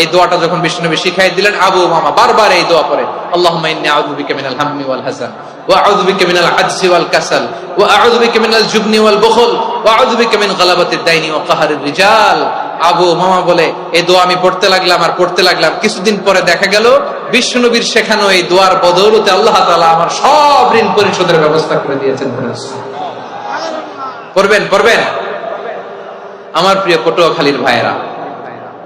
এই দোয়াটা যখন বিষ্ণুনবী শিখাই দিলেন, আবু মামা বারবার এই দোয়া আউযু বিকা মিনাল জুবনি ওয়াল বুখল, ওয়া আউযু বিকা মিন গালাবাতিদ দাইনি ওয়া কাহরির রিজাল। আবু মামা বলে, এই দোয়া আমি পড়তে লাগলাম আর পড়তে লাগলাম। কিছুদিন পরে দেখা গেল বিষ্ণুনবীর শেখানো এই দোয়ার বদৌলতে আল্লাহ তাআলা আমার সব ঋণ পরিশোধের ব্যবস্থা করে দিয়েছেন পড়বেন পড়বেন? আমার প্রিয় পটুয়াখালীর ভাইয়েরা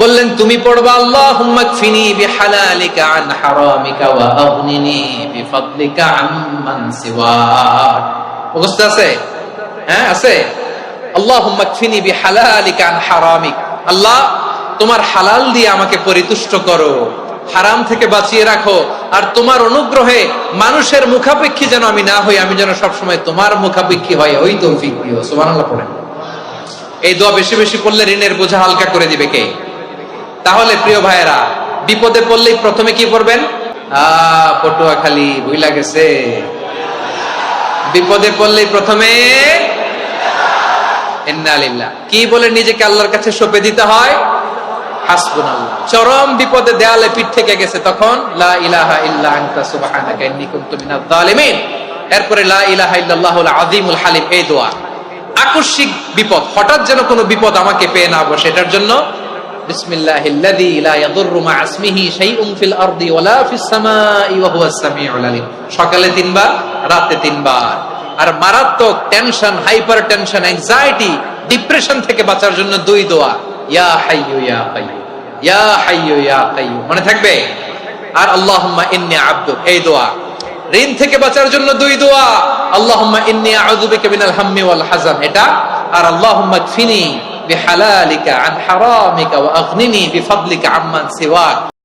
বললেন, তুমি পড়বা মুখস্থ আছে? হ্যাঁ আছে। হারামিক। আল্লাহ, তোমার হালাল দিয়ে আমাকে পরিতুষ্ট করো, হারাম থেকে বাঁচিয়ে রাখো, আর তোমার অনুগ্রহে মানুষের মুখাপেক্ষী যেন আমি না হই, আমি যেন সবসময় তোমার মুখাপেক্ষী হয় ওই তৌফিক দিও পড়েন। এই দোয়া বেশি বেশি পড়লে ঋণের বোঝা হালকা করে দিবে কে? তাহলে প্রিয় ভাইয়েরা, বিপদে পড়লেই প্রথমে কি পড়বেন? আহ পটুয়া খালি ভুইলা গেছে। বিপদে পড়লেই প্রথমে কি বলে নিজেকে আল্লাহর কাছে সঁপে দিতে হয়? চরম বিপদে দেয়ালে পিঠ থেকে গেছে তখন আকস্মিক বিপদ, হঠাৎ যেন কোনো বিপদ আমাকে পেয়ে না বসে, এটার জন্য সকালে তিনবার, রাতে তিনবার। আর মারাত্মক টেনশন হাইপার টেনশন ডিপ্রেশন থেকে বাঁচার জন্য দুই দোয়া। মনে থাকবে? আর আল্লাহুম্মা এই দোয়া। ঋণ থেকে বাঁচার জন্য দুই দোয়া। এটা। আর আল্লাহুম্মা বিহালালিকা আন হারামিকা ওয়া আগনিনি বিফাদলিকা আম্মান সিওয়াক